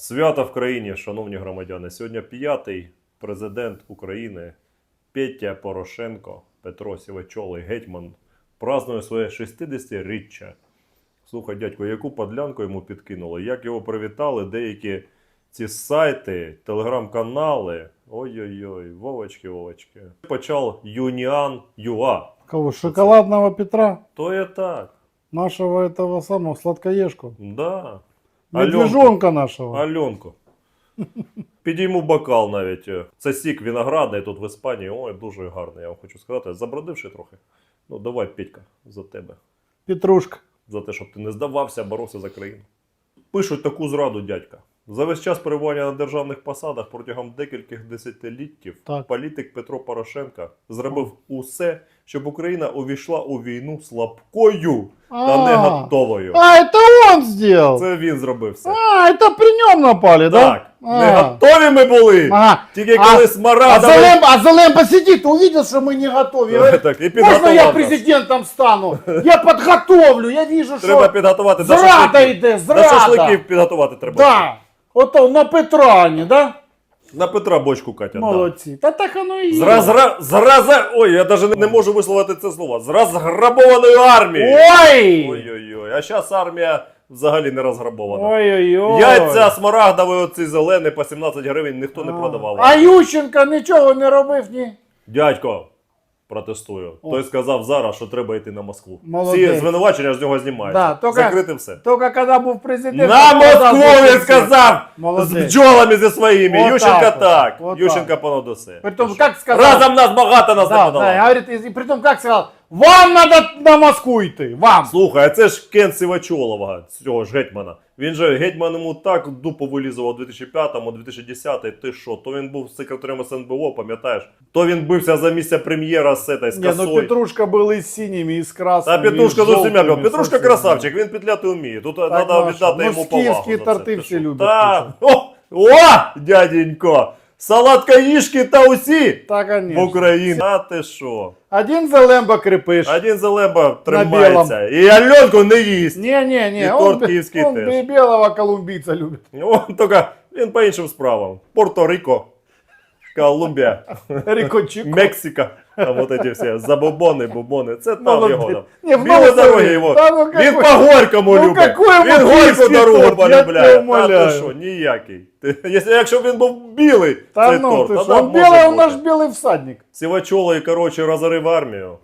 Свято в країні, шановні громадяни. Сьогодні п'ятий президент України Петя Порошенко, Петро Сівачолий, гетьман, празднує своє 60-річчя. Слухай, дядько, яку подлянку йому підкинули, як його привітали деякі ці сайти, телеграм-канали. Ой-ой-ой, Вовочки, Вовочки. Почав Юніан Юа. Кого? Шоколадного Петра? То є так. Нашего этого самого, сладкоежку. Да. Медвежонка нашего. Альонко. Підійму бокал навіть. Це сік виноградний тут в Іспанії. Ой, дуже гарний, я вам хочу сказати. Забродивши трохи. Ну, давай, Петька, за тебе. Петрушка. За те, щоб ти не здавався, боровся за країну. Пишуть таку зраду, дядька. За весь час перебування на державних посадах протягом декількох десятиліттів Так. політик Петро Порошенко зробив усе, щоб Україна увійшла у війну слабкою та не А. готовою. А, это он сделал! Це він зробив все. А, это при нем напали, да? Так, А. не готові ми були. Ага. Тільки А- коли А смарагдовий... Залем, а Залемба сидит, увидел, что мы не готовы. Говорит, Так, і Можно підготував я нас. президентом стану? Я подготовлю, я вижу, Треба что підготувати до зрада шашликів. йде, До зрада. шашликів підготувати треба. Да. Ото на Петрані, да? На Петра бочку Катя. Молодці. Та так оно і є. З розра. з раза... Ой, я навіть не, не можу висловити це слово. З розграбованої армії. Ой! Ой-ой-ой. А зараз армія взагалі не розграбована. Ой-ой-ой. Яйця смарагдові оці зелені по 17 гривень ніхто не продавав. А Ющенко нічого не робив, ні? Дядько, протестую. О. Той сказав зараз, що треба йти на Москву. Молодець. Всі звинувачення з нього знімаються. Да, только, Закрити все. Тільки коли був президент... На Москву він сказав! Молодець. З бджолами зі своїми. Вот Ющенка так так. от, вот Ющенка понад усе. Притом, як сказав... Разом нас багато нас не Да, да, говорит, и притом как сказал, вам надо на Москву йти, вам. Слухай, а це ж Кен Сивачолова, цього ж гетьмана. Він же гетьман йому так дупу вилізував у 2005-му, 2010 ти що? То він був секретарем СНБО, пам'ятаєш? То він бився за місця прем'єра з этой, з Не, ну косой. Петрушка был и с синими, и с красными. Та Петрушка и с зовсім як. желтыми, Петрушка совсем. красавчик, він петляти вміє. Тут треба ну, а віддати що? Ну, йому з повагу. київські за це. торти Ти всі що? люблять Та, о, о, дяденько! Салаткаїшки та усі Так, в конечно. Україні. А ти що? Один Залемба крепиш. Один Залеба тримається. І Альонку не їсть. Не-не-не, І он, торт Он, київський он теж. Білого белого колумбийца любит. Он тільки він по іншим справам. Порто-Рико, Колумбія, Рикочек. Мексика. Там вот эти всі забобони, бубони. Це там Молодець. його там. Не, в Білі Новосибірськ. дороги його. Та ну Він какой- по горькому Ну, любить. какой Він горьку махійський дорогу торт, я тебе полюбляє. А умоляю. ти що, ніякий. Ти- Якщо, якщо б він був білий, Та цей ну торт, ты тоді что, он може белый, он бути. наш белый всадник. Сівачолий, коротше, розорив армію.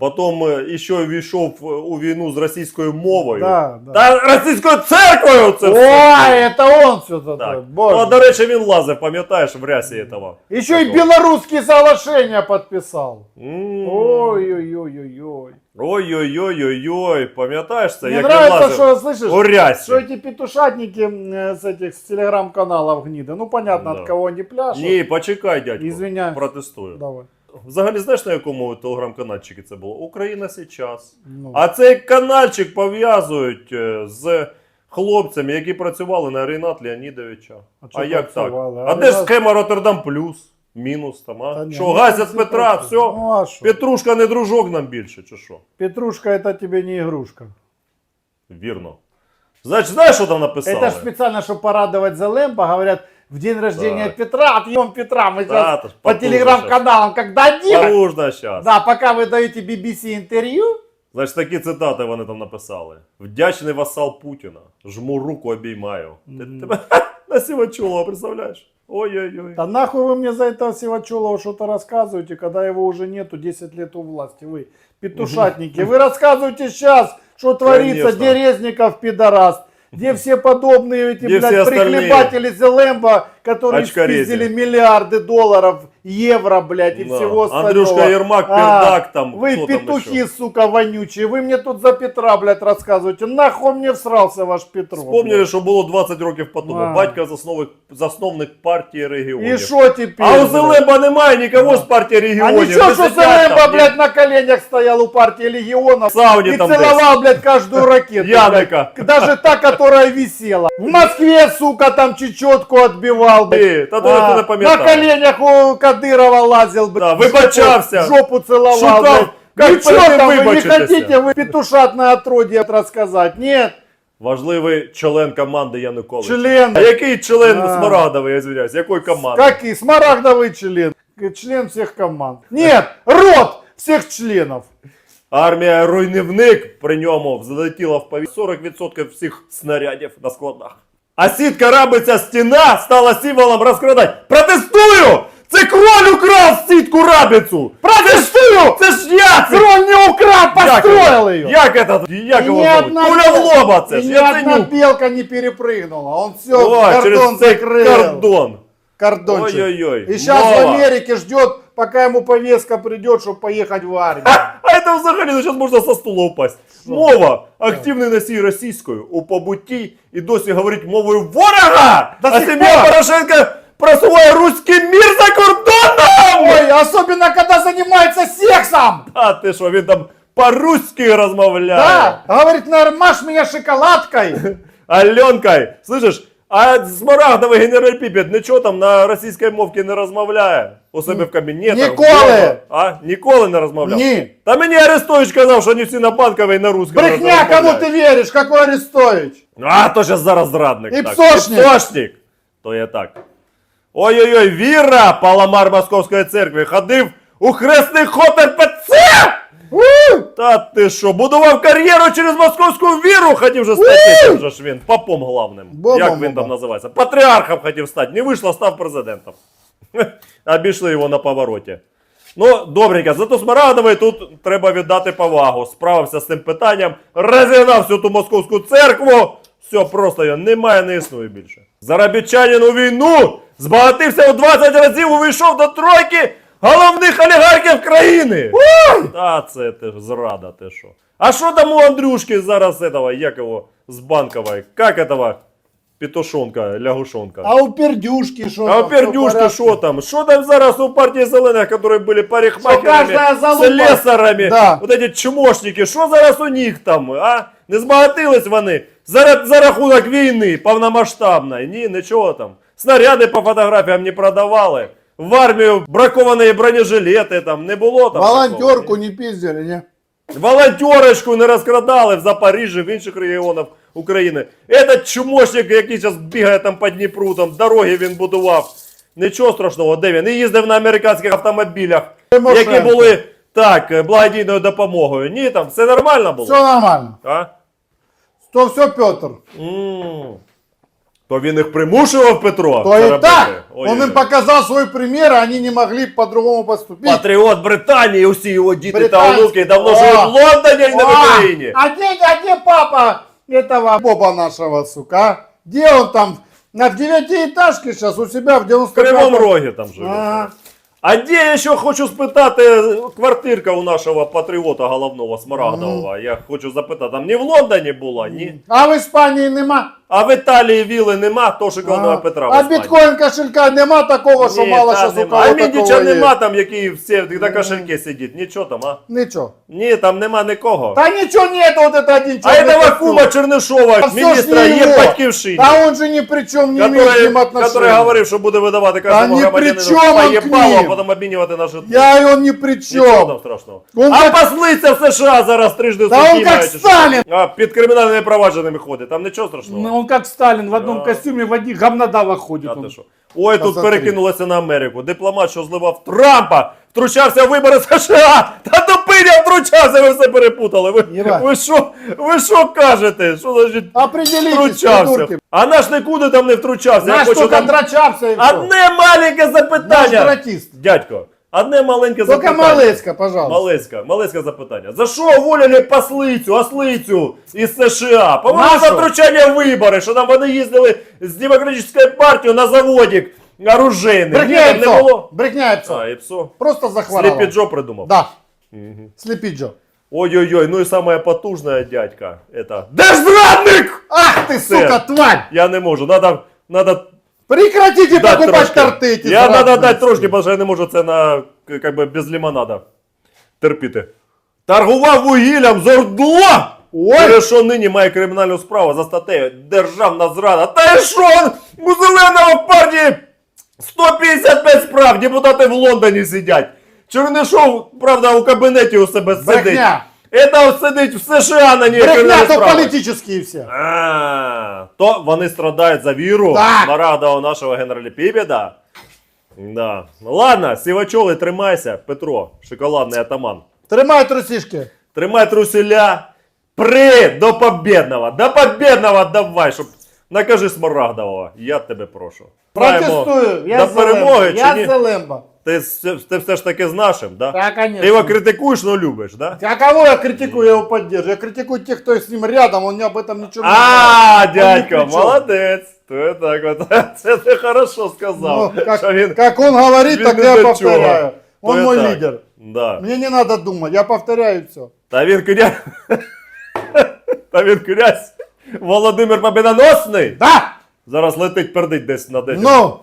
Потім е, ще війшов е, у війну з російською мовою. Да, да. Та російською церквою це все. Ой, это он все такое, Так. Ну, боже. а, до речі, він лазив, пам'ятаєш, в рясі этого. Еще и Такого. белорусские соглашения подписал. М. Ой-ой-ой-ой-ой. Ой-ой-ой-ой-ой, пам'ятаєш це? Мне Як нравится, він лазив что, слышишь, у рясі. что эти петушатники э, с этих с телеграм-каналов гниды. Ну, понятно, Да. от кого они пляшут. Ні, почекай, дядько. Извиняюсь. Протестую. Давай. Взагалі, знаєш, на якому телеграм-канальчику це було? Україна сейчас. Ну. А цей каналчик пов'язують е, з хлопцями, які працювали на Рінат Леонідовича. А А, чого як так? працювали? А, А де ж Рінат- схема Роттердам Плюс? Мінус там, а? Та ні, що, ну, гасять це з Петра, працює. все? Ну, а що? Петрушка не дружок нам більше, чи що? Петрушка это тебе не игрушка. Вірно. Значить, знаєш, що там написали? Это ж специально, чтобы порадовать Залемба, говорят, в день рождения Так. Петра, отъем Петра, мы Да, сейчас это ж по потужно телеграм-каналам, когда дадим, Поружно щас. да, пока вы даете BBC интервью, Значить, такі цитати вони там написали. Вдячний васал Путіна. Жму руку, обіймаю. Ти, Мгм. тебе на Сівачулова, представляєш? Ой-ой-ой. Да нахуй вы мне за этого Сивачулова что-то рассказываете, когда его уже нету 10 лет у власти. Вы петушатники. Вы рассказываете сейчас, что творится, Конечно. где Резников пидорас, где все подобные эти, Где все блядь, остальные? прихлебатели Зелемба, которые Очкарези. спиздили миллиарды долларов, евро, блядь, и Да. всего остального. Андрюшка Єрмак, А, Пердак там. Вы хто там петухи, ще? сука, вонючие. Вы мне тут за Петра, блядь, рассказываете. Нахуй мне всрался ваш Петров. Вспомнили, блядь. що було 20 років по тому. А. Батько засновник, засновник партії регіонів. И что теперь? А у блядь? Зелеба немає нікого з партії А регіонів. ничего, Не что сидять Зелемба, там, блядь, на коленях стоял у партии легионов В сауне и там целовал, блядь, каждую ракету. Яника. блядь. Даже та, которая висела. В Москве, сука, там чечетку отбивал, блядь. Ні, Та то ніхто не А, на пам'ятає. коленях у Кадырова лазил, блядь. Да, в жопу- выбачался. в Жопу целовал, Шукал, блядь. как ну что перед ним там, вы не выбачитесь. хотите вы петушатное отродье рассказать? Нет. Важливий член команди Януковича. Член. А який член А. Смарагдовий, я извиняюсь, якої команди? Какие? Смарагдовый член. Член всех команд. Нет, рот всех членов. Армія руйнівник при ньому залетіла в повітря 40% всіх снарядів на складах. А сітка рабиця стіна стала символом розкрадань. Протестую! Це кроль украв сітку рабицю! Протестую! Це ж я! Це Тролль не украл, построил ее. Як это? Як И його ни зовут? одна Куля в бел- лоба це и ж, ни я одна ценю. белка не перепрыгнула. Он все, О, кордон через цей закрыл. кордон. Кордончик. Ой-ой-ой. И сейчас в Вова. Америке ждет, пока ему повестка придет, чтобы поехать в армию. А це взагалі ну, зараз можна со стула упасть. Мова. Активний носій російською у побутті і досі говорить мовою ворога! До а сих сім'я пор. Порошенка просуває руський мір за кордоном! Ой, особенно когда занимается сексом. А ти що, він там по-руськи розмовляє? Да, говорит, нормаш меня шоколадкой. Аленка, слышиш, а Смарагдовий генераль Піпет нічого там на російській мовці не розмовляє у себе в кабінеті. Ніколи! А? Ніколи не розмовляв? Ні. Та мені Арестович казав, що не всі на банковій на русском Брехня, кому ты веришь, какой Арестович? А, то ще зараз зрадник. І так. псошник. Псошник. То є так. Ой-ой-ой, Віра, паламар Московської церкви, ходив у хресний ход РПЦ! Та ти що, будував кар'єру через московську віру, хотів же стати тим же ж він, попом главним. Бомба, Як він там називається? Патріархом хотів стати. Не вийшло, став президентом. Обійшли його на повороті. Ну, добренько, зато Смарагдовий тут треба віддати повагу. Справився з цим питанням, розігнав всю ту московську церкву. Все, просто його немає, не існує більше. Заробітчанин у війну збагатився у 20 разів, увійшов до тройки головних олігархів країни. Та це ти ж зрада, ти що. А що там у Андрюшки зараз этого, як його, з банкової, як этого, петушонка, лягушонка? А у пердюшки что? А там, у пердюшки всё в що там? Що там зараз у партії зелених, які були парикмахерами, каждая залупа- слесарами, Да. вот эти чмошники, що зараз у них там, а? Не збагатились вони за, за рахунок війни повномасштабної? Ні, нічого там. Снаряди по фотографіям не продавали. В армію браковані бронежилети там не було там. Волонтерку ні? не пиздили, не? Волонтерочку не розкрадали в Запоріжжі, в інших регіонах України. Этот чмошник, який зараз бігає там по Дніпру, там дороги він будував. Нічого страшного, де він? І їздив на американських автомобілях, які були так, благодійною допомогою. Ні, там все нормально було. Все нормально. А? То все, Петр. м То він їх примушував Петро. То це и робити? так. Ой, Он им показал свой пример, а они не могли по-другому поступить. Патріот Британії, усі його діти та Британський. онуки давно О! живуть в Лондоні, а не в А, Україні. А где, а где папа этого Боба нашего, сука? а? Где он там? На в девятиэтажке сейчас у себя в В 95 Кривому Рогі там живе. Ага. А де я ще хочу спитати квартирка у нашого патріота головного Смарагдового? Я хочу запитати, там не в Лондоні була, ні? А в Іспанії нема. А в Італії віли нема, то шоколадного Петра. в а Іспанії. біткоін кошелька нема такого, що Ні, мало та зараз у нема. кого А такого Міндіча є. нема там, який всі на кошельки сидить. Нічого там, а? Нічого. Ні, там нема нікого. Та нічого нету, вот это один а чорний этого костюм. кума Чернишова, Та все ж міністра не є його. батьківщині. Та он же ни при чем не имеет к Который, ним отношения. который говорив, що буде видавати кожному ні при громадянину чому он к поєбало, а ним. потім обмінювати на житло. Я и он ни при Нічого там чем. страшного. Он а как- послиця в США зараз трижди Та судді он как мають, чи що? Сталін. А, під кримінальними провадженнями ходить, там нічого страшного. Ну, он как Сталин в одном Да. костюме, в одних гамнадавах ходит. А он. ти що? Ой, тут Посмотри. перекинулося на Америку. Дипломат, що зливав Трампа, втручався в вибори США. Та тупиня втручався, ви все перепутали. Ви, Єбать. ви що, ви що кажете? Що значить Определитесь, втручався? придурки. А наш нікуди там не втручався. Я Наш хочу только там... драчався все. Одне маленьке запитання. Наш. Дядько, одне маленьке Только запитання. Малецка, пожалуйста. Малецька, Малецьке запитання. За що уволили послицю, ослицю із США? По-моєму, за Нашу? втручання в вибори, що там вони їздили з демократичною партією на заводик оружейний. Ні, Брехня там и не псо. було. Брехня и псо. А, і псо. Просто захворала. Сліпі Джо придумав. Да. Слепи Джо. Ой-ой-ой, ну і самая потужная дядька. Это... Держзрадник! Ах ты, Все. сука, тварь! Я не можу, надо, надо Прекратите дать покупать трошки. торты эти Я сраные. надо дати трошки, бо що я не можу це на, к- как би, без лимонада терпіти. Торгував вугіллям з ордло! Ой! Через що нині має кримінальну справу за статтею Державна зрада. Та й що? У зеленого в партії 155 справ, депутати в Лондоні сидять. Чернишов, правда, у кабінеті у себе сидить. Брехня. Это сидить в США на ній Брехня, то політичні всі. А, то вони страдають за віру Да. Смарагдового нашого генераліпіпеда. Да. Ладно, сівачоли, тримайся, Петро, шоколадний атаман. Тримай трусишки. Тримай труселя. При до победного. До победного давай, щоб накажи Смарагдового. Я тебе прошу. Маємо Протестую. Я до за перемоги Лемба. чи Я ні? за Лемба. Ти, все- ти все ж таки з нашим, да? Да, конечно. Ти його критикуєш, но любиш, да? А кого я критикую, я его поддерживаю. Я критикую тех, кто с ним рядом, он об этом ничего не А, знает. Он ни дядько, при чем. молодець. То так от. Це ти хорошо сказав. Ну, как, що він- как он говорит, він так не я до повторяю. чого. Он То мой так. лидер. Да. Мне не надо думать, я повторяю все. Та він князь. Та він князь. Володимир Победоносний. Да! Зараз летить пердить десь над, этим- Ну,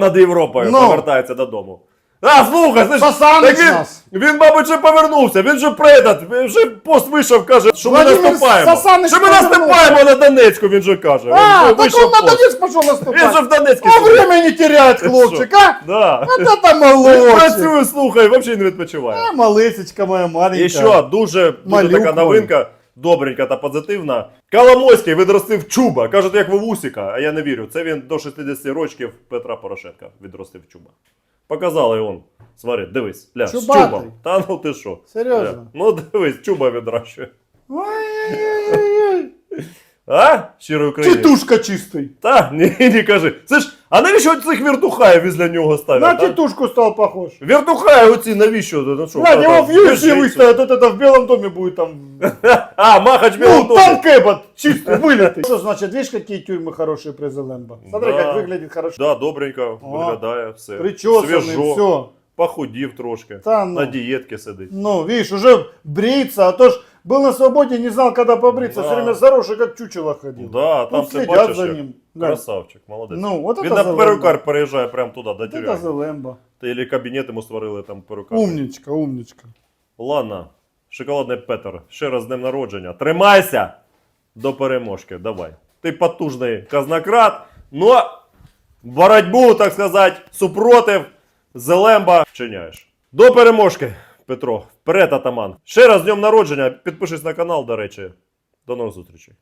над Європою, Ну. повертається додому. А, слухай, слухай, Сасанич так він, нас. він, мабуть, вже повернувся, він же предат, він вже пост вийшов, каже, що ми Владимир наступаємо. Сасанич Що ми повернувся. наступаємо на Донецьку, він же каже. Він а, так вийшов он на пост. Донецк пошел Він же наступать. в Донецьку. А сидить. время не теряет, хлопчик, а? Да. Вот это Він молодчик. працює, слухай, взагалі не відпочиває. А, малысечка моя маленькая. І що, дуже, дуже Малюк така мой. новинка, добренька та позитивна. Коломойський відростив чуба. Кажуть, як Вовусіка, а я не вірю. Це він до 60 років Петра Порошенка відростив чуба. Показали он. Смотри, дивись, ля, з Чубатий. чубом. Та ну ти що? Серйозно? Ля, Ну дивись, чуба відращує. Ой-ой-ой-ой. А? Щиро Україні. Тітушка чистий. Та, ні, не кажи. Це ж, а навіщо цих віртухаїв із для нього ставлять? На а? тітушку стал похож. Віртухаї оці навіщо? Ну, що, Глянь, та- его та, в UFC біжить. выставят, вот это в Белом доме будет там. А, махач білого Ну, танк Эббот, чистый, вылитый. Что значит, видишь, какие тюрьмы хорошие при Зелембо? Смотри, Да. как выглядит хорошо. Да, добренько О, виглядає все. Причесанный, Свіжо, все. похудів трошки. Та ну. На дієтки сидить. Ну, видишь, уже бриться, а то ж был на свободе, не знал, когда побриться, Да. все время заросший, как чучело ходил. Да, там Тут ти следят бачиш, за як ним. Да. красавчик, молодець. Ну, вот Він на перукар переїжджає прямо туди, до это тюряги. Зелембо. Та Ілі кабінет йому створили там перукар. Умничка, умничка. Ладно, шоколадний Петер, ще раз з днем народження. Тримайся до переможки, давай. Ти потужний казнократ, но боротьбу, так сказати, супротив Зелемба вчиняєш. До переможки, Петро. Вперед, атаман. Ще раз з днем народження. Підпишись на канал, до речі. До нових зустрічей.